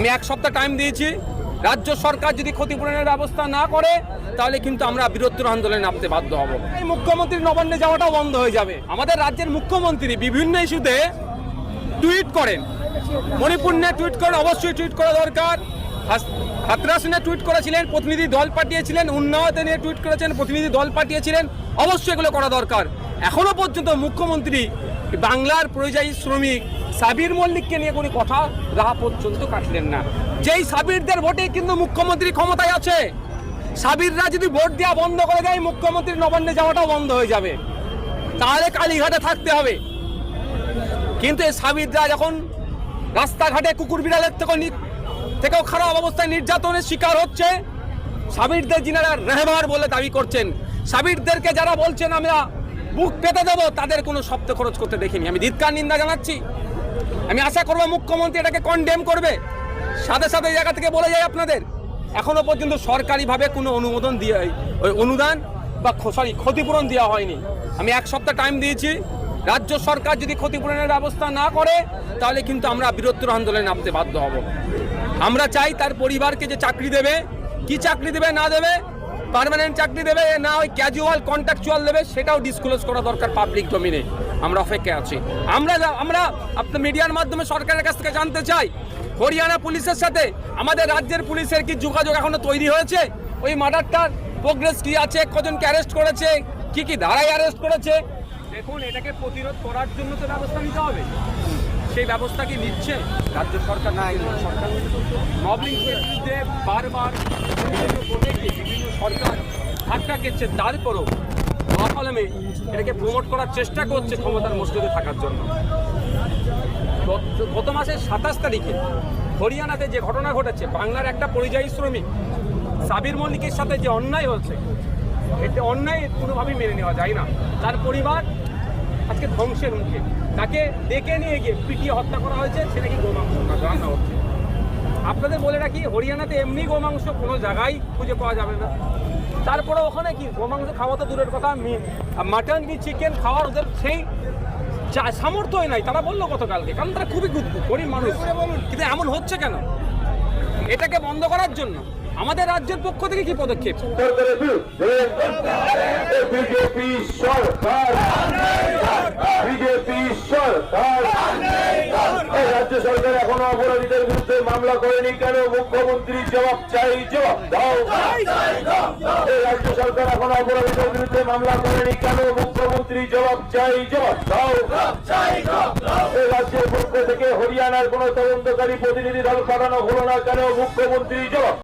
আমি এক সপ্তাহ টাইম দিয়েছি। রাজ্য সরকার যদি ক্ষতিপূরণের ব্যবস্থা না করে, তাহলে কিন্তু আমরা বৃহত্তর আন্দোলনে নামতে বাধ্য হব। এই মুখ্যমন্ত্রী নবান্নে যাওয়াটাও বন্ধ হয়ে যাবে। আমাদের রাজ্যের মুখ্যমন্ত্রী বিভিন্ন ইস্যুতে টুইট করেন। মণিপুর নিয়ে টুইট করেন, অবশ্যই টুইট করা দরকার। হাতরাস নিয়ে টুইট করেছিলেন, প্রতিনিধি দল পাঠিয়েছিলেন উন্নয়তে নিয়ে টুইট করেছেন, প্রতিনিধি দল পাঠিয়েছিলেন, অবশ্যই এগুলো করা দরকার। এখনও পর্যন্ত মুখ্যমন্ত্রী বাংলার পরিযায়ী শ্রমিক সাবির মল্লিককে নিয়ে কোনো কথা রাহা পর্যন্ত কাটলেন না। যেই সাবিরদের ভোটে কিন্তু মুখ্যমন্ত্রী ক্ষমতায় আছে, সাবিররা যদি ভোট দেওয়া বন্ধ করে দেয়, মুখ্যমন্ত্রী নবান্নে যাওয়াটাও বন্ধ হয়ে যাবে। তাহলে কালীঘাটে থাকতে হবে। কিন্তু এই সাবিররা যখন রাস্তাঘাটে কুকুর বিড়ালের থেকে থেকেও খারাপ অবস্থায় নির্যাতনের শিকার হচ্ছে, সাবিরদের যিনারা রেহবার বলে দাবি করছেন, সাবিরদেরকে যারা বলছেন, আমরা বুক পেতে দেবো, তাদের কোনো শব্দ খরচ করতে দেখিনি। আমি ধিৎকার নিন্দা জানাচ্ছি। আমি আশা করব মুখ্যমন্ত্রী এটাকে কন্ডেম করবে। সাথে সাথে এই জায়গা থেকে বলে যাই আপনাদের, এখনও পর্যন্ত সরকারিভাবে কোনো অনুমোদন দিয়ে, ওই অনুদান বা সরি ক্ষতিপূরণ দেওয়া হয়নি। আমি এক সপ্তাহ টাইম দিয়েছি। রাজ্য সরকার যদি ক্ষতিপূরণের ব্যবস্থা না করে, তাহলে কিন্তু আমরা বৃহত্তর আন্দোলনে নামতে বাধ্য হব। আমরা চাই তার পরিবারকে যে চাকরি দেবে, কি চাকরি দেবে, না দেবে পার্মানেন্ট চাকরি দেবে, না ওই ক্যাজুয়াল কন্ট্রাকচুয়াল দেবে, সেটাও ডিসক্লোজ করা দরকার পাবলিক ডোমিনে আমরা অপেক্ষায় আছি। আমরা আমরা আপনার মিডিয়ার মাধ্যমে সরকারের কাছ থেকে জানতে চাই, হরিয়ানা পুলিশের সাথে আমাদের রাজ্যের পুলিশের কি যোগাযোগ এখনও তৈরি হয়েছে? ওই মার্ডারটার প্রোগ্রেস কি আছে? কজনকে অ্যারেস্ট করেছে? কি কি ধারায় অ্যারেস্ট করেছে? দেখুন, এটাকে প্রতিরোধ করার জন্য তো ব্যবস্থা নিতে হবে। সেই ব্যবস্থা কি নিচ্ছে? রাজ্য সরকার না সরকার বিরুদ্ধে বারবার বিভিন্ন বিভিন্ন সরকার ধাক্কা খেচ্ছে তারপরও মহাকলমে এটাকে প্রমোট করার চেষ্টা করছে ক্ষমতার মসজিদে থাকার জন্য। গত- মাসের সাতাশ তারিখে হরিয়ানাতে যে ঘটনা ঘটেছে, বাংলার একটা পরিযায়ী শ্রমিক, সাবির মল্লিকের সাথে যে অন্যায় হচ্ছে এটা অন্যায় কোনোভাবেই মেনে নেওয়া যায় না। তার পরিবার আজকে ধ্বংসের মুখে। তাকে ডেকে নিয়ে গিয়ে পিটিয়ে হত্যা করা হয়েছে সে নাকি গোমাংস? রান্না হচ্ছে। আপনাদের বলে রাখি, হরিয়ানাতে এমনি গোমাংস কোনো জায়গায় খুঁজে পাওয়া যাবে না। তারপরে ওখানে কি? গোমাংস খাওয়া তো দূরের কথা মাটন কি চিকেন খাওয়ার ওদের সেই যা- সামর্থ্যই নাই। তারা বলল গতকালকে কারণ তারা খুবই গুপ্ত গরিব মানুষ। কিন্তু এমন হচ্ছে কেন? এটাকে বন্ধ করার জন্য আমাদের রাজ্যের পক্ষ থেকে কি পদক্ষেপ? বিজেপি সরকার বিজেপি সরকার এই সরকার এখনও অপরাধীদের বিরুদ্ধে মামলা করেনি কেন? মুখ্যমন্ত্রী জবাব চাই জবাব দাও। রাজ্য সরকার এখনও অপরাধীদের বিরুদ্ধে মামলা করেনি কেন? মুখ্যমন্ত্রী জবাব চাই জবাব দাও। রাজ্যের পক্ষ থেকে হরিয়ানার কোন তদন্তকারী প্রতিনিধি দল পাঠানো হলো না কেন? মুখ্যমন্ত্রী জবাব